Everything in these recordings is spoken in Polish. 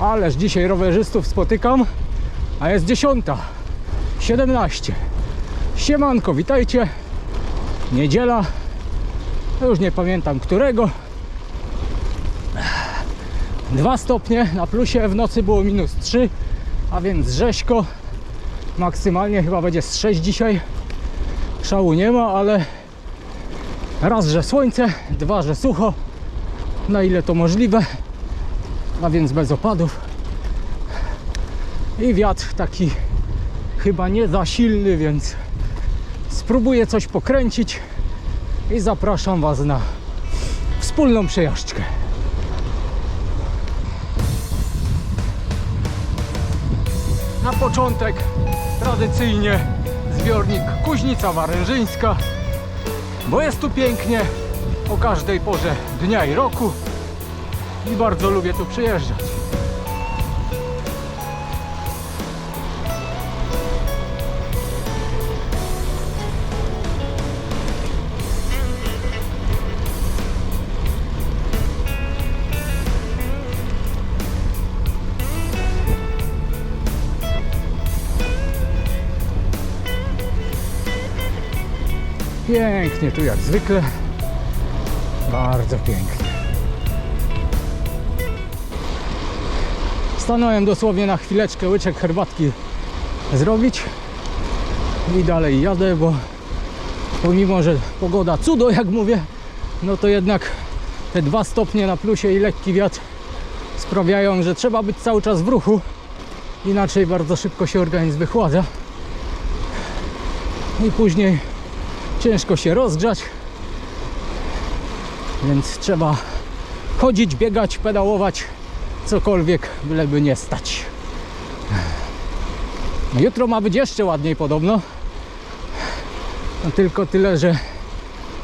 Ależ dzisiaj rowerzystów spotykam, a jest dziesiąta, 17. Siemanko, witajcie. Niedziela, już nie pamiętam którego. Dwa stopnie na plusie, w nocy było minus 3, a więc rzeźko. Maksymalnie chyba będzie z 6 dzisiaj. Szału nie ma, ale raz, że słońce, dwa, że sucho. Na ile to możliwe, a więc bez opadów. I wiatr taki chyba nie za silny, więc spróbuję coś pokręcić i zapraszam Was na wspólną przejażdżkę. Na początek tradycyjnie zbiornik Kuźnica Warężyńska, bo jest tu pięknie o każdej porze dnia i roku i bardzo lubię tu przyjeżdżać. Pięknie tu jak zwykle. Bardzo pięknie. Stanąłem dosłownie na chwileczkę łyczek herbatki zrobić i dalej jadę, bo pomimo, że pogoda cudo jak mówię, no to jednak te dwa stopnie na plusie i lekki wiatr sprawiają, że trzeba być cały czas w ruchu, inaczej bardzo szybko się organizm wychładza i później ciężko się rozgrzać, więc trzeba chodzić, biegać, pedałować, cokolwiek, byleby nie stać. Jutro ma być jeszcze ładniej podobno. No tylko tyle, że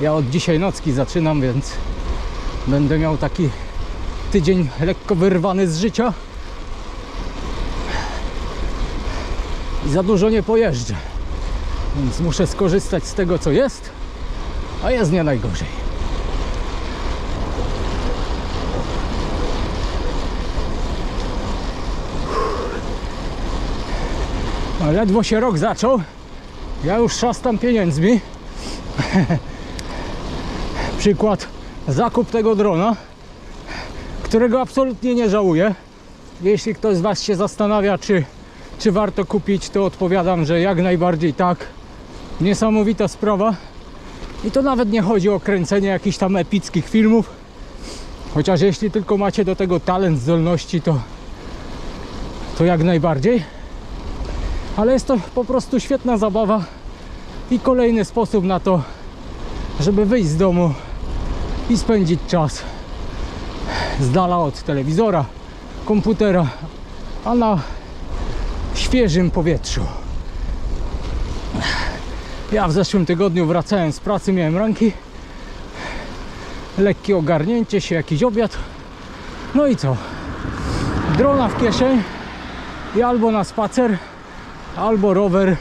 ja od dzisiaj nocki zaczynam, więc będę miał taki tydzień lekko wyrwany z życia. I za dużo nie pojeżdżę. Więc muszę skorzystać z tego, co jest, a jest nie najgorzej. Ledwo się rok zaczął, ja już szastam pieniędzmi. Przykład, zakup tego drona, którego absolutnie nie żałuję. Jeśli ktoś z Was się zastanawia, czy, czy warto kupić, to odpowiadam, że jak najbardziej tak. Niesamowita sprawa. I to nawet nie chodzi o kręcenie jakichś tam epickich filmów. Chociaż jeśli tylko macie do tego talent, zdolności, to, to jak najbardziej. Ale jest to po prostu świetna zabawa i kolejny sposób na to, żeby wyjść z domu i spędzić czas z dala od telewizora, komputera, a na świeżym powietrzu. Ja w zeszłym tygodniu wracałem z pracy, miałem ranki. Lekkie ogarnięcie się, jakiś obiad. No i co? Drona w kieszeń i albo na spacer, albo rower,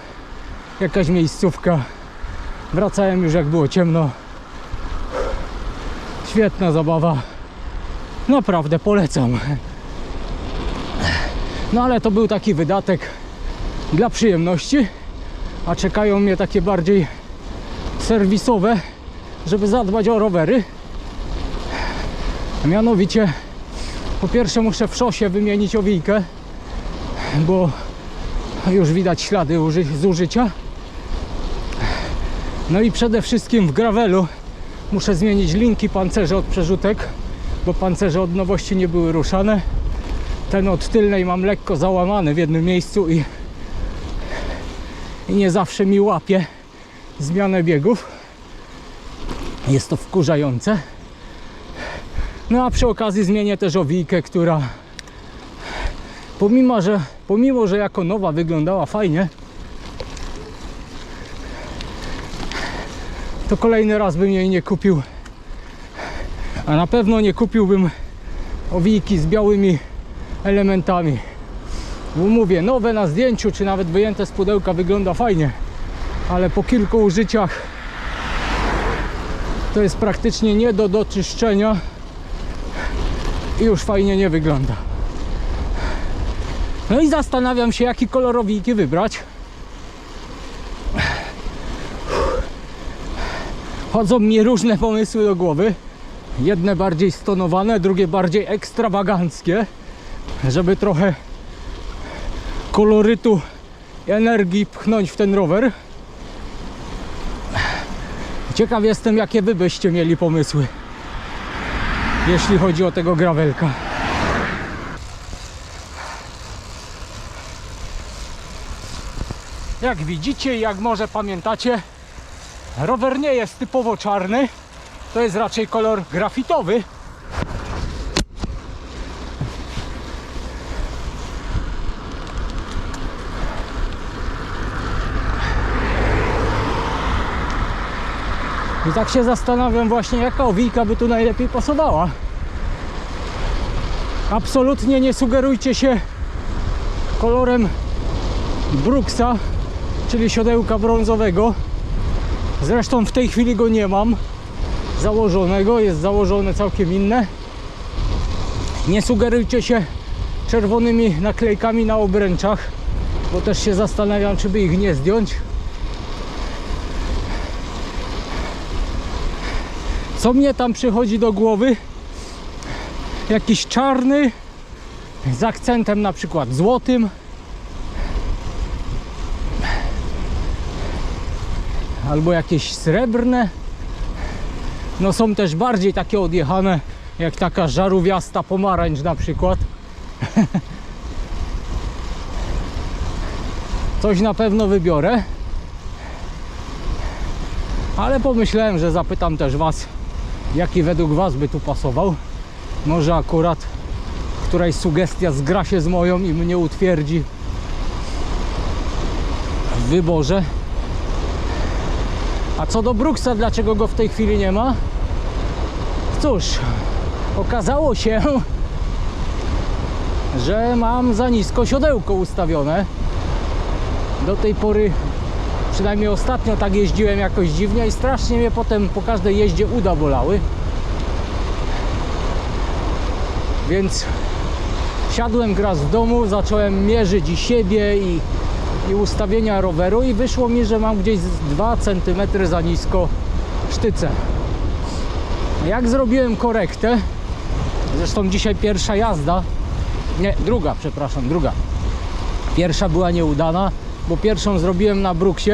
jakaś miejscówka. Wracałem już jak było ciemno. Świetna zabawa. Naprawdę polecam. No ale to był taki wydatek dla przyjemności a czekają mnie takie bardziej serwisowe, żeby zadbać o rowery. Mianowicie, po pierwsze muszę w szosie wymienić owijkę, bo już widać ślady uży- zużycia. No i przede wszystkim w gravelu muszę zmienić linki pancerza od przerzutek, bo pancerze od nowości nie były ruszane. Ten od tylnej mam lekko załamany w jednym miejscu i i nie zawsze mi łapie zmianę biegów. Jest to wkurzające. No a przy okazji zmienię też owijkę, która pomimo, że, pomimo, że jako nowa wyglądała fajnie, to kolejny raz bym jej nie kupił. A na pewno nie kupiłbym owijki z białymi elementami. Bo mówię, nowe na zdjęciu, czy nawet wyjęte z pudełka wygląda fajnie, ale po kilku użyciach to jest praktycznie nie do doczyszczenia i już fajnie nie wygląda. No i zastanawiam się, jaki kolorowiki wybrać. Chodzą mi różne pomysły do głowy. Jedne bardziej stonowane, drugie bardziej ekstrawaganckie, żeby trochę kolorytu i energii pchnąć w ten rower. Ciekaw jestem, jakie wy byście mieli pomysły, jeśli chodzi o tego gravelka. Jak widzicie jak może pamiętacie, rower nie jest typowo czarny, to jest raczej kolor grafitowy. I tak się zastanawiam właśnie, jaka owijka by tu najlepiej pasowała. Absolutnie nie sugerujcie się kolorem Brooksa, czyli siodełka brązowego. Zresztą w tej chwili go nie mam założonego, jest założone całkiem inne. Nie sugerujcie się czerwonymi naklejkami na obręczach, bo też się zastanawiam, czy by ich nie zdjąć. Co mnie tam przychodzi do głowy? Jakiś czarny z akcentem na przykład złotym. Albo jakieś srebrne. No są też bardziej takie odjechane, jak taka żarówiasta pomarańcz na przykład. Coś na pewno wybiorę. Ale pomyślałem, że zapytam też Was, jaki według Was by tu pasował. Może akurat któraś sugestia zgra się z moją i mnie utwierdzi w wyborze. A co do Brooksa, dlaczego go w tej chwili nie ma? Cóż, okazało się, że mam za nisko siodełko ustawione. Do tej pory, przynajmniej ostatnio tak jeździłem jakoś dziwnie i strasznie mnie potem po każdej jeździe uda bolały. Więc siadłem raz w domu, zacząłem mierzyć i siebie i, i ustawienia roweru i wyszło mi, że mam gdzieś z 2 cm za nisko sztyce. Jak zrobiłem korektę, zresztą dzisiaj pierwsza jazda, nie, druga, przepraszam, druga. Pierwsza była nieudana, bo pierwszą zrobiłem na Brooksie.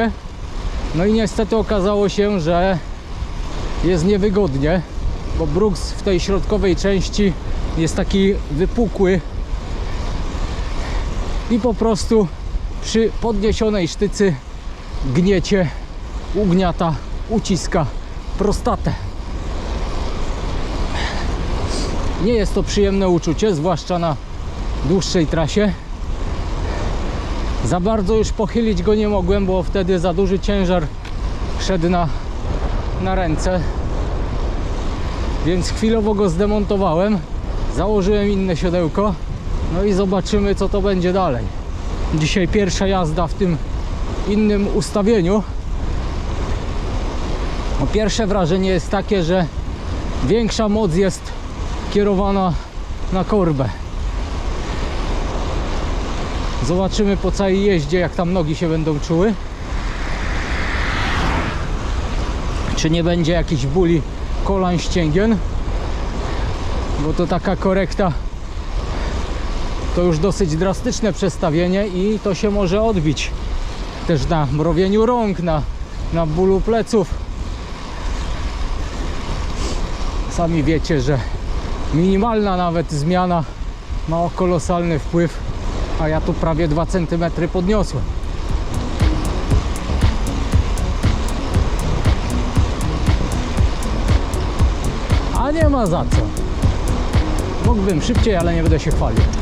No i niestety okazało się, że jest niewygodnie, bo Brooks w tej środkowej części jest taki wypukły i po prostu przy podniesionej sztycy gniecie, ugniata, uciska prostatę. Nie jest to przyjemne uczucie, zwłaszcza na dłuższej trasie. Za bardzo już pochylić go nie mogłem, bo wtedy za duży ciężar szedł na, na ręce. Więc chwilowo go zdemontowałem. Założyłem inne siodełko. No i zobaczymy co to będzie dalej. Dzisiaj pierwsza jazda w tym innym ustawieniu. No pierwsze wrażenie jest takie, że większa moc jest kierowana na korbę. Zobaczymy po całej jeździe, jak tam nogi się będą czuły. Czy nie będzie jakichś bóli kolan ścięgien. Bo to taka korekta to już dosyć drastyczne przestawienie i to się może odbić też na mrowieniu rąk, na, na bólu pleców. Sami wiecie, że minimalna nawet zmiana ma kolosalny wpływ, a ja tu prawie 2 cm podniosłem. A nie ma za co. Mógłbym szybciej, ale nie będę się chwalił.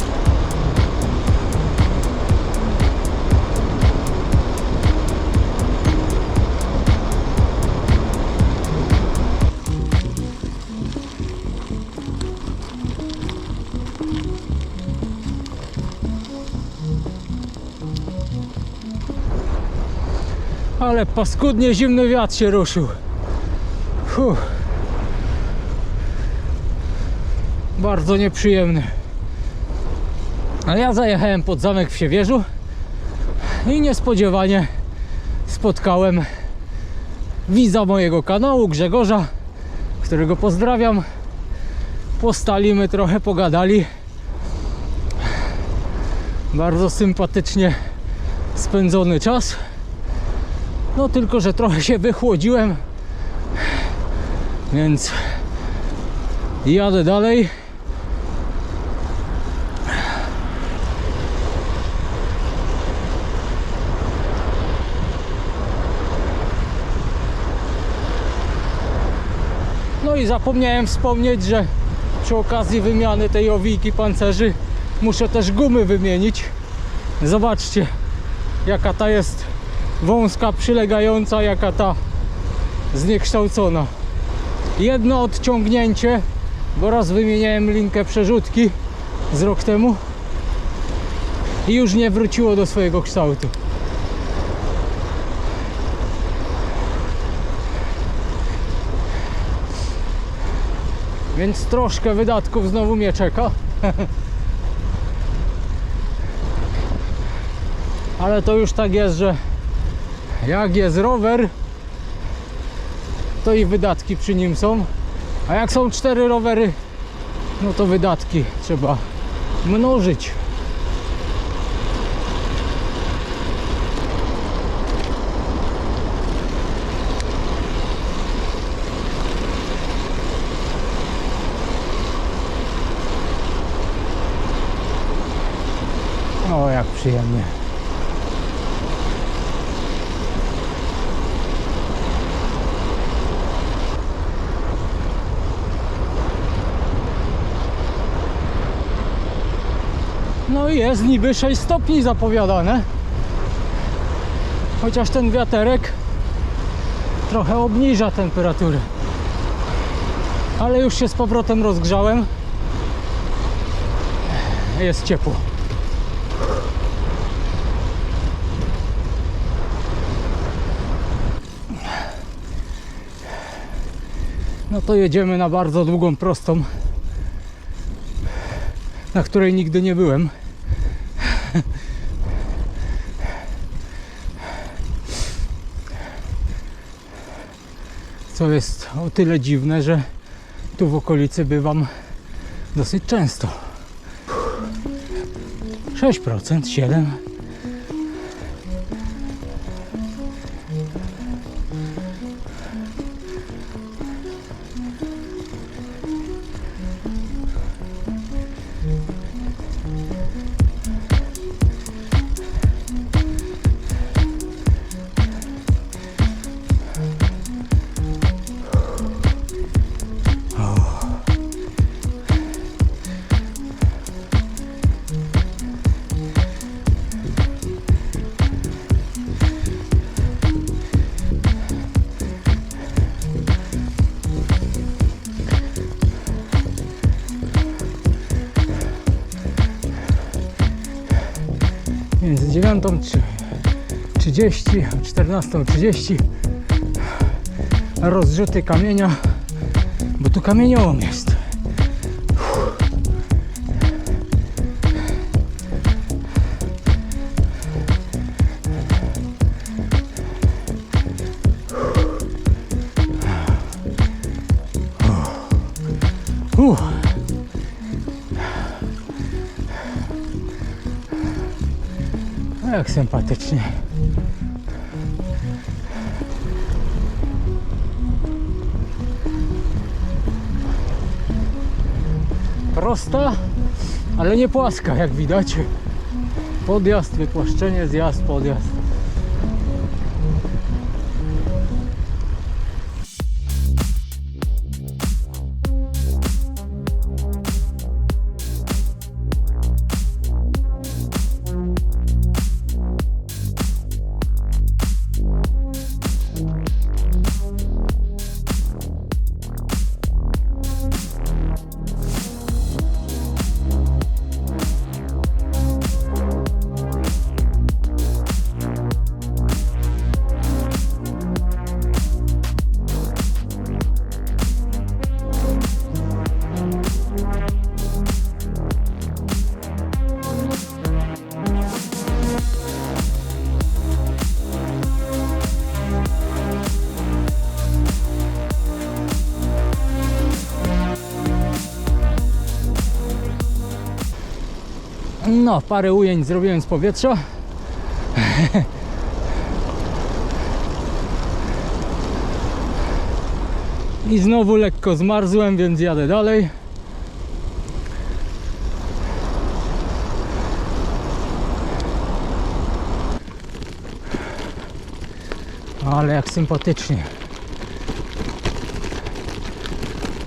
Ale paskudnie zimny wiatr się ruszył. Fuh. bardzo nieprzyjemny. Ale ja zajechałem pod zamek w Siewierzu i niespodziewanie spotkałem widza mojego kanału, Grzegorza, którego pozdrawiam. Postalimy trochę, pogadali. Bardzo sympatycznie spędzony czas. No tylko, że trochę się wychłodziłem, więc jadę dalej. No i zapomniałem wspomnieć, że przy okazji wymiany tej owijki pancerzy muszę też gumy wymienić. Zobaczcie, jaka ta jest wąska, przylegająca, jaka ta zniekształcona. Jedno odciągnięcie, bo raz wymieniałem linkę przerzutki z rok temu i już nie wróciło do swojego kształtu. Więc troszkę wydatków znowu mnie czeka. Ale to już tak jest, że jak jest rower, to i wydatki przy nim są. A jak są cztery rowery, no to wydatki trzeba mnożyć. O, jak przyjemnie. I jest niby 6 stopni zapowiadane. Chociaż ten wiaterek trochę obniża temperaturę. Ale już się z powrotem rozgrzałem. Jest ciepło. No to jedziemy na bardzo długą prostą, na której nigdy nie byłem. Co jest o tyle dziwne, że tu w okolicy bywam dosyć często. 6%, 7%. Między 9.30 a 14.30 rozrzuty kamienia, bo tu kamieniołom jest. Jak sympatycznie. Prosta, ale nie płaska, jak widać. Podjazd, wypłaszczenie, zjazd, podjazd. No, parę ujęć zrobiłem z powietrza. I znowu lekko zmarzłem, więc jadę dalej. Ale jak sympatycznie.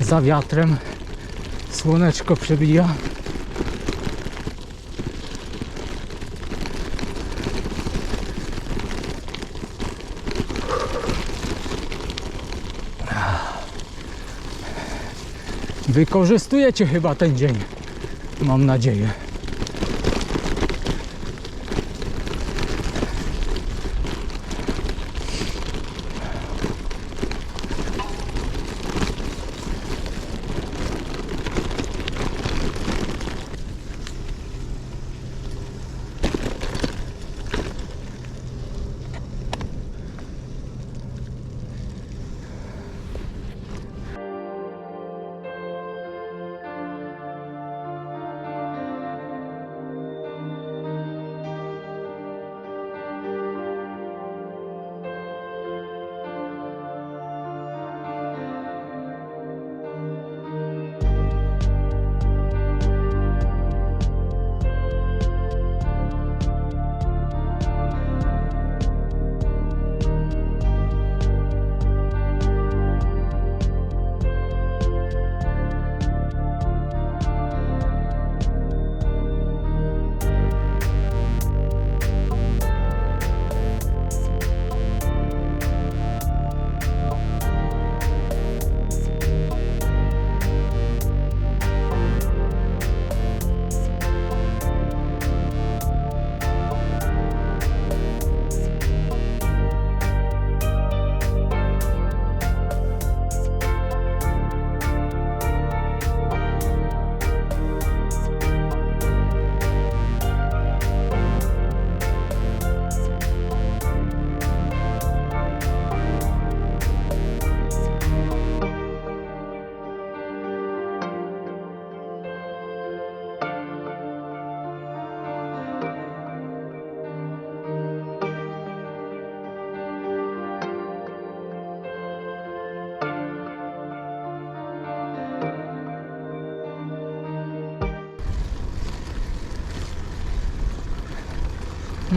Za wiatrem słoneczko przebija. Wykorzystujecie chyba ten dzień. Mam nadzieję.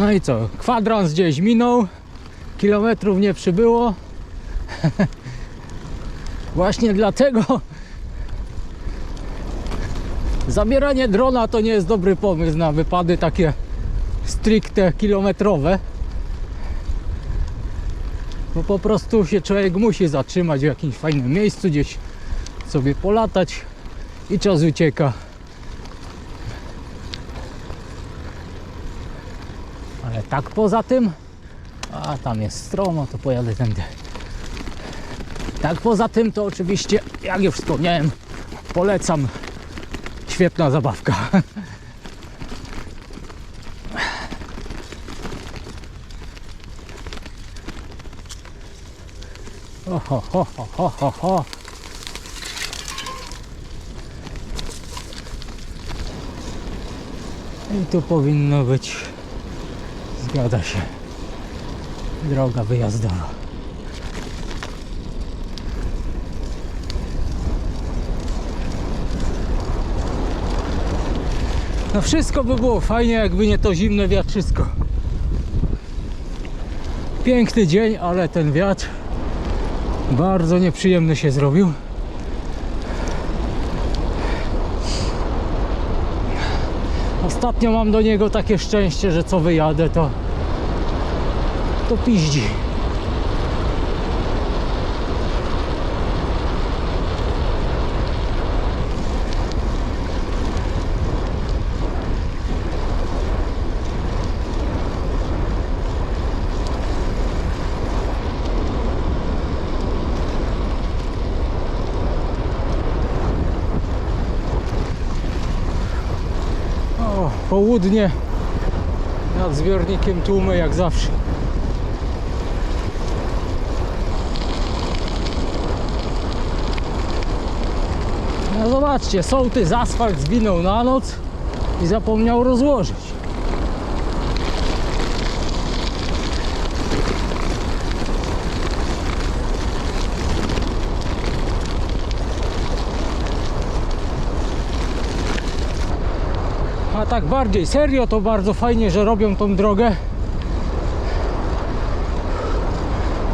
No i co? Kwadrans gdzieś minął, kilometrów nie przybyło. Właśnie dlatego zabieranie drona to nie jest dobry pomysł na wypady takie stricte kilometrowe. Bo po prostu się człowiek musi zatrzymać w jakimś fajnym miejscu, gdzieś sobie polatać i czas ucieka. Ale tak poza tym, a tam jest stromo, to pojadę tędy. Tak poza tym to oczywiście, jak już wspomniałem, polecam. Świetna zabawka. Ho, ho, ho, ho, ho, ho, ho. I tu powinno być Zgadza się. Droga wyjazdowa. No wszystko by było fajnie, jakby nie to zimne wiatrzysko. Piękny dzień, ale ten wiatr bardzo nieprzyjemny się zrobił. Ostatnio mam do niego takie szczęście, że co wyjadę, to to piździ. O, południe nad zbiornikiem tłumy jak zawsze. No zobaczcie, sołtys asfalt zwinął na noc. i zapomniał rozłożyć. A tak bardziej serio, to bardzo fajnie, że robią tą drogę.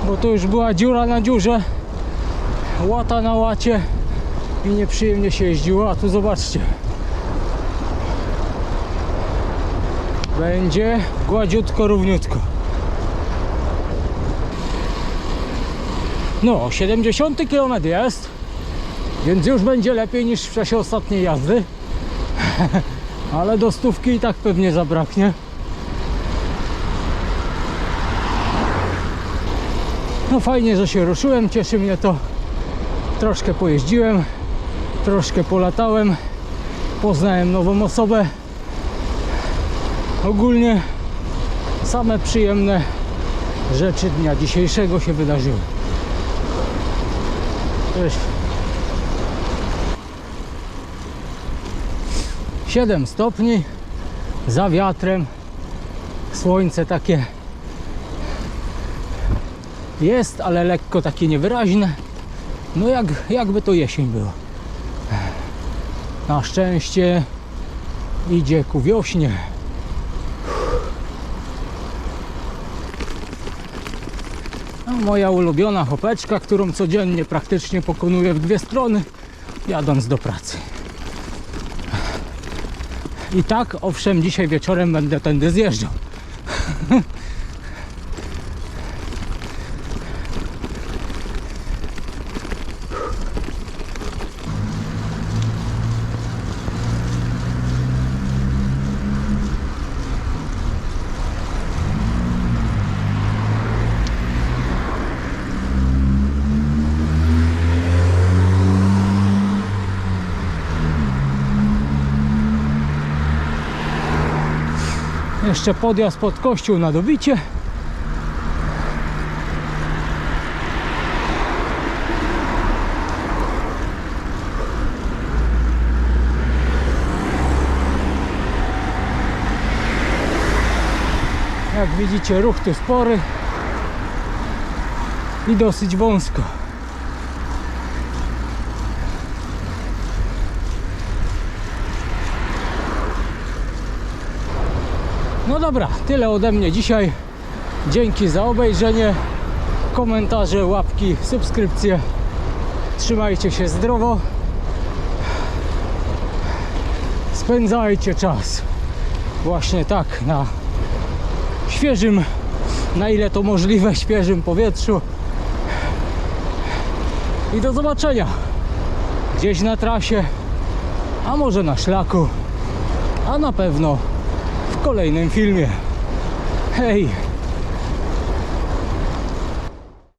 Bo to już była dziura na dziurze, łata na łacie i nieprzyjemnie się jeździło. A tu zobaczcie. Będzie gładziutko, równiutko. No, 70 km jest, więc już będzie lepiej niż w czasie ostatniej jazdy. Ale do stówki i tak pewnie zabraknie. No fajnie, że się ruszyłem, cieszy mnie to. Troszkę pojeździłem, troszkę polatałem, poznałem nową osobę. Ogólnie same przyjemne rzeczy dnia dzisiejszego się wydarzyły. Cześć. 7 stopni za wiatrem. Słońce takie jest, ale lekko takie niewyraźne. No jak, jakby to jesień była. Na szczęście idzie ku wiośnie. No, moja ulubiona chopeczka, którą codziennie praktycznie pokonuję w dwie strony jadąc do pracy i tak, owszem, dzisiaj wieczorem będę tędy zjeżdżał. Jeszcze podjazd pod kościół na dobicie. Jak widzicie ruch tu spory i dosyć wąsko. No dobra, tyle ode mnie dzisiaj. Dzięki za obejrzenie, komentarze, łapki, subskrypcje. Trzymajcie się zdrowo. Spędzajcie czas właśnie tak na świeżym, na ile to możliwe, świeżym powietrzu. I do zobaczenia gdzieś na trasie, a może na szlaku, a na pewno kolejnym filmie. Hej!